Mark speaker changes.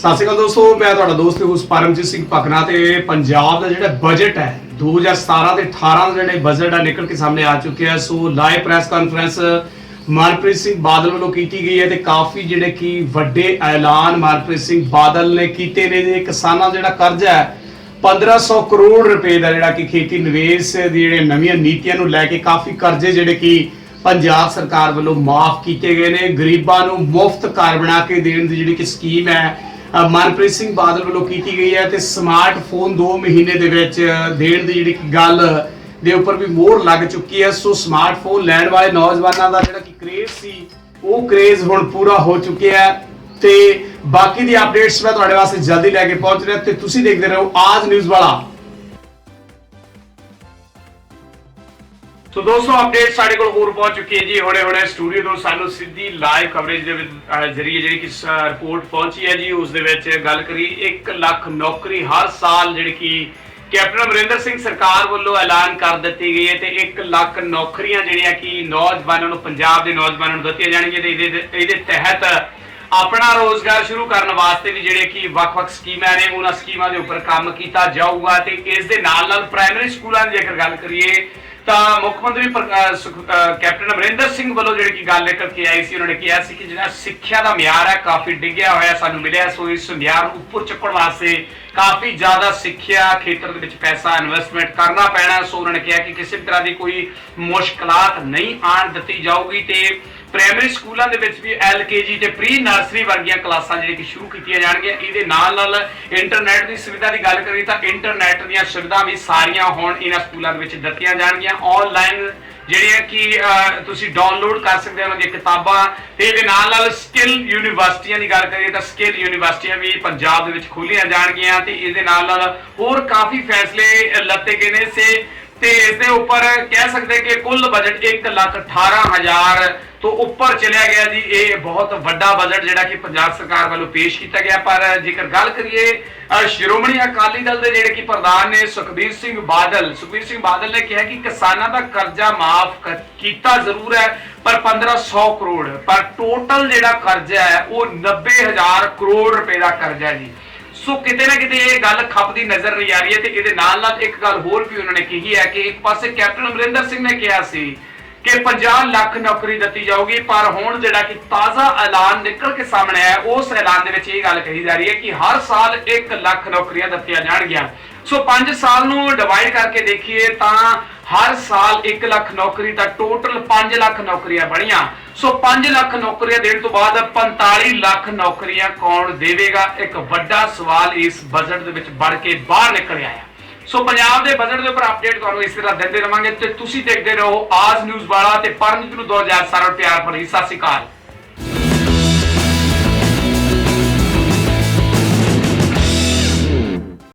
Speaker 1: ਸਤਿ ਸ਼੍ਰੀ ਅਕਾਲ ਦੋਸਤੋ, ਮੈਂ ਤੁਹਾਡਾ ਦੋਸਤ ਉਸ ਪਰਮਜੀਤ ਸਿੰਘ ਪਕਨਾ ਤੇ ਪੰਜਾਬ ਦਾ ਜਿਹੜਾ ਬਜਟ ਹੈ 2017 ਤੇ 18 ਦਾ ਜਿਹੜੇ ਬਜਟ ਆ ਨਿਕਲ ਕੇ ਸਾਹਮਣੇ ਆ ਚੁੱਕਿਆ so live press conference Manpreet Singh Badal ਵੱਲੋਂ ਕੀਤੀ ਗਈ ਹੈ ਤੇ ਕਾਫੀ ਜਿਹੜੇ ਕਿ ਵੱਡੇ ਐਲਾਨ ਮਨਪ੍ਰੀਤ ਸਿੰਘ ਬਾਦਲ ਨੇ ਕੀਤੇ ਨੇ ਜੇ ਕਿਸਾਨਾਂ ਦਾ ਜਿਹੜਾ ਕਰਜ਼ਾ ਹੈ 1500 ਕਰੋੜ ਰੁਪਏ ਦਾ ਜਿਹੜਾ ਕਿ ਖੇਤੀ ਨਿਵੇਸ਼ ਦੀ ਜਿਹੜੇ ਨਵੀਆਂ ਨੀਤੀਆਂ ਨੂੰ ਲੈ ਕੇ ਕਾਫੀ ਕਰਜ਼ੇ ਜਿਹੜੇ ਕਿ ਪੰਜਾਬ ਸਰਕਾਰ ਵੱਲੋਂ ਮਾਫ ਕੀਤੇ ਗਏ ਨੇ। ਗਰੀਬਾਂ ਨੂੰ ਮੁਫਤ ਘਰ ਬਣਾ ਕੇ ਦੇਣ ਦੀ ਜਿਹੜੀ ਕਿ ਸਕੀਮ ਹੈ ਮਨਪ੍ਰੀਤ ਸਿੰਘ ਬਾਦਲ ਵੱਲੋਂ ਕੀਤੀ ਗਈ ਹੈ ਤੇ ਸਮਾਰਟਫੋਨ 2 ਮਹੀਨੇ ਦੇ ਵਿੱਚ ਦੇਣ ਦੀ ਜਿਹੜੀ ਕਿ ਗੱਲ ਦੇ ਉੱਪਰ ਵੀ ਮੋਹਰ ਲੱਗ ਚੁੱਕੀ ਹੈ। ਸੋ ਸਮਾਰਟਫੋਨ ਲੈਣ ਵਾਲੇ ਨੌਜਵਾਨਾਂ ਦਾ ਜਿਹੜਾ ਕਿ ਕ੍ਰੇਜ਼ ਸੀ, ਉਹ ਕ੍ਰੇਜ਼ ਹੁਣ ਪੂਰਾ ਹੋ ਚੁੱਕਿਆ ਹੈ। ਤੇ ਬਾਕੀ ਦੀ ਅਪਡੇਟਸ ਮੈਂ ਤੁਹਾਡੇ ਵਾਸਤੇ ਜਲਦੀ ਲੈ ਕੇ ਪਹੁੰਚ ਰਿਹਾ। ਤੇ ਤੁਸੀਂ ਦੇਖਦੇ ਰਹੋ ਆਜ ਨਿਊਜ਼ ਵਾਲਾ ਸੋ ਦੋਸਤੋ ਅਪਡੇਟ ਸਾਡੇ ਕੋਲ ਹੋਰ ਪਹੁੰਚ ਚੁੱਕੀ ਹੈ ਜੀ। ਹੁਣੇ ਹੁਣੇ ਸਟੂਡੀਓ ਤੋਂ ਸਾਨੂੰ ਸਿੱਧੀ ਲਾਈਵ ਕਵਰੇਜ ਦੇ ਜ਼ਰੀਏ ਜਿਹੜੀ ਕਿ ਰਿਪੋਰਟ ਪਹੁੰਚੀ ਹੈ ਜੀ, ਉਸ ਦੇ ਵਿੱਚ ਗੱਲ ਕਰੀ। 1 ਲੱਖ ਨੌਕਰੀ ਹਰ ਸਾਲ ਜਿਹੜੀ ਕਿ ਕੈਪਟਨ ਅਮਰਿੰਦਰ ਸਿੰਘ ਸਰਕਾਰ ਵੱਲੋਂ ਐਲਾਨ ਕਰ ਦਿੱਤੀ ਗਈ ਹੈ ਤੇ 1 ਲੱਖ ਨੌਕਰੀਆਂ ਜਿਹੜੀਆਂ ਕਿ ਨੌਜਵਾਨਾਂ ਨੂੰ, ਪੰਜਾਬ ਦੇ ਨੌਜਵਾਨਾਂ ਨੂੰ ਦਿੱਤੀਆਂ ਜਾਣਗੀਆਂ ਤੇ ਇਹਦੇ ਇਹਦੇ ਤਹਿਤ ਆਪਣਾ ਰੋਜ਼ਗਾਰ ਸ਼ੁਰੂ ਕਰਨ ਵਾਸਤੇ ਵੀ ਜਿਹੜੇ ਕਿ ਵੱਖ-ਵੱਖ ਸਕੀਮਾਂ ਨੇ, ਉਹਨਾਂ ਸਕੀਮਾਂ ਦੇ ਉੱਪਰ ਕੰਮ ਕੀਤਾ ਜਾਊਗਾ ਤੇ ਇਸ ਦੇ ਨਾਲ ਨਾਲ ਪ੍ਰਾਇਮਰੀ ਸਕੂਲਾਂ ਦੀ ਜੇਕਰ ਗੱਲ ਕਰੀਏ ਤਾਂ ਮੁੱਖ ਮੰਤਰੀ ਕੈਪਟਨ ਅਮਰਿੰਦਰ ਸਿੰਘ ਵੱਲੋਂ ਜਿਹੜੀ ਕਿ ਗੱਲ ਨਿਕਲ ਕੇ ਆਈ ਸੀ, ਉਹਨਾਂ ਨੇ ਕਿਹਾ ਸੀ ਕਿ ਜਿਹੜਾ ਸਿੱਖਿਆ ਦਾ ਮਿਆਰ ਹੈ, ਕਾਫੀ ਡਿੱਗਿਆ ਹੋਇਆ, ਸਾਨੂੰ ਮਿਲਿਆ ਸੋ ਇਸ ਮਿਆਰ ਨੂੰ ਉੱਪਰ ਚੁੱਕਣ ਵਾਸਤੇ ਕਾਫੀ ਜ਼ਿਆਦਾ ਸਿੱਖਿਆ ਖੇਤਰ ਦੇ ਵਿੱਚ ਪੈਸਾ ਇਨਵੈਸਟਮੈਂਟ ਕਰਨਾ ਪੈਣਾ ਸੋ ਉਹਨਾਂ ਨੇ ਕਿਹਾ ਕਿ ਕਿਸੇ ਵੀ ਤਰ੍ਹਾਂ ਦੀ ਕੋਈ ਮੁਸ਼ਕਲਾਤ ਨਹੀਂ ਆਣ ਦਿੱਤੀ ਜਾਊਗੀ ਤੇ ਪ੍ਰਾਇਮਰੀ ਸਕੂਲਾਂ ਦੇ ਵਿੱਚ ਵੀ ਐਲਕੇਜੀ ਤੇ ਪ੍ਰੀ ਨਰਸਰੀ ਵਰਗੀਆਂ ਕਲਾਸਾਂ ਜਿਹੜੀਆਂ ਕਿ ਸ਼ੁਰੂ ਕੀਤੀਆਂ ਜਾਣਗੀਆਂ। ਇਹਦੇ ਨਾਲ ਨਾਲ ਇੰਟਰਨੈਟ ਦੀ ਸੁਵਿਧਾ ਦੀ ਗੱਲ ਕਰੀਏ ਤਾਂ ਇੰਟਰਨੈਟ ਦੀਆਂ ਸੁਵਿਧਾ ਵੀ ਸਾਰੀਆਂ ਹੁਣ ਇਹਨਾਂ ਸਕੂਲਾਂ ਦੇ ਵਿੱਚ ਦਿੱਤੀਆਂ ਜਾਣਗੀਆਂ। ਆਨਲਾਈਨ ਜਿਹੜੀਆਂ ਕਿ ਤੁਸੀਂ ਡਾਊਨਲੋਡ ਕਰ ਸਕਦੇ ਹੋ ਉਹਨਾਂ ਦੀਆਂ ਕਿਤਾਬਾਂ। ਤੇ ਇਹਦੇ ਨਾਲ ਨਾਲ ਸਕਿੱਲ ਯੂਨੀਵਰਸਿਟੀਆਂ ਦੀ ਗੱਲ ਕਰੀਏ ਤਾਂ ਸਕਿੱਲ ਯੂਨੀਵਰਸਿਟੀਆਂ ਵੀ ਪੰਜਾਬ ਦੇ ਵਿੱਚ ਖੋਲੀਆਂ ਜਾਣਗੀਆਂ ਤੇ ਇਹਦੇ ਨਾਲ ਨਾਲ ਹੋਰ ਕਾਫੀ ਫੈਸਲੇ ਅਹ, ਲੱਤੇ ਗਏ ਨੇ। ਸੇ ਤੇ ਇਸ ਦੇ ਉੱਪਰ ਕਹਿ ਸਕਦੇ ਕਿ ਕੁੱਲ ਬਜਟ 1 ਲੱਖ 18 ਹਜ਼ਾਰ ਤੋਂ ਉੱਪਰ ਚਲਿਆ ਗਿਆ ਜੀ। ਇਹ ਬਹੁਤ ਵੱਡਾ ਬਜਟ ਜਿਹੜਾ ਕਿ ਪੰਜਾਬ ਸਰਕਾਰ ਵੱਲੋਂ ਪੇਸ਼ ਕੀਤਾ ਗਿਆ। ਪਰ ਜੇਕਰ ਗੱਲ ਕਰੀਏ ਸ਼੍ਰੋਮਣੀ ਅਕਾਲੀ ਦਲ ਦੇ ਜਿਹੜੇ ਕਿ ਪ੍ਰਧਾਨ ਨੇ ਸੁਖਬੀਰ ਸਿੰਘ ਬਾਦਲ, ਸੁਖਬੀਰ ਸਿੰਘ ਬਾਦਲ ਨੇ ਕਿਹਾ ਕਿ ਕਿਸਾਨਾਂ ਦਾ ਕਰਜ਼ਾ ਮਾਫ ਕੀਤਾ ਜ਼ਰੂਰ ਹੈ, ਪਰ 1500 ਕਰੋੜ, ਪਰ ਟੋਟਲ ਜਿਹੜਾ ਕਰਜ਼ਾ ਹੈ, ਉਹ 90000 ਕਰੋੜ ਰੁਪਏ ਦਾ ਕਰਜ਼ਾ ਹੈ ਜੀ। ਸੋ ਕਿਤੇ ਨਾ ਕਿਤੇ ਇਹ ਗੱਲ ਖਪਦੀ ਨਜ਼ਰ ਨਹੀਂ ਆ ਰਹੀ ਹੈ ਤੇ ਇਹਦੇ ਨਾਲ ਨਾਲ ਇੱਕ ਗੱਲ ਹੋਰ ਵੀ ਉਹਨਾਂ ਨੇ ਕਹੀ ਹੈ ਕਿ ਇੱਕ ਪਾਸੇ ਕੈਪਟਨ ਅਮਰਿੰਦਰ ਸਿੰਘ ਨੇ ਕਿਹਾ ਸੀ ਕਿ 50 ਲੱਖ ਨੌਕਰੀ ਦਿੱਤੀ ਜਾਊਗੀ, ਪਰ ਹੁਣ ਜਿਹੜਾ ਕਿ ਤਾਜ਼ਾ ਐਲਾਨ ਨਿਕਲ ਕੇ ਸਾਹਮਣੇ ਆਇਆ, ਉਸ ਐਲਾਨ ਦੇ ਵਿੱਚ ਇਹ ਗੱਲ ਕਹੀ ਜਾ ਰਹੀ ਹੈ ਕਿ ਹਰ ਸਾਲ 1 ਲੱਖ ਨੌਕਰੀਆਂ ਦਿੱਤੀਆਂ ਜਾਣਗੀਆਂ। ਸੋ 5 ਸਾਲ ਨੂੰ ਡਿਵਾਈਡ ਕਰਕੇ ਦੇਖੀਏ ਤਾਂ ਹਰ ਸਾਲ 1 ਲੱਖ ਨੌਕਰੀ ਤਾਂ ਟੋਟਲ 5 ਲੱਖ ਨੌਕਰੀਆਂ ਬਣੀਆਂ। ਸੋ 5 ਲੱਖ ਨੌਕਰੀਆਂ ਦੇਣ ਤੋਂ ਬਾਅਦ 45 ਲੱਖ ਨੌਕਰੀਆਂ ਕੌਣ ਦੇਵੇਗਾ? ਇੱਕ ਵੱਡਾ ਸਵਾਲ ਇਸ ਬਜਟ ਦੇ ਵਿੱਚ ਵੜ ਕੇ ਬਾਹਰ ਨਿਕਲ ਆਇਆ ਸੋ ਪੰਜਾਬ ਦੇ ਬਜਟ ਦੇ ਉੱਪਰ ਅਪਡੇਟ ਤੁਹਾਨੂੰ ਇਸ ਤਰ੍ਹਾਂ ਦਿੰਦੇ ਰਵਾਂਗੇ ਤੇ ਤੁਸੀਂ ਦੇਖਦੇ ਰਹੋ ਆਜ ਨਿਊਜ਼ ਵਾਲਾ ਤੇ ਪਰਮਜੀਤ ਨੂੰ 2000 ਸਾਰਾ ਪਿਆਰ ਭਰੀ। ਸਤਿ ਸ਼੍ਰੀ ਅਕਾਲ।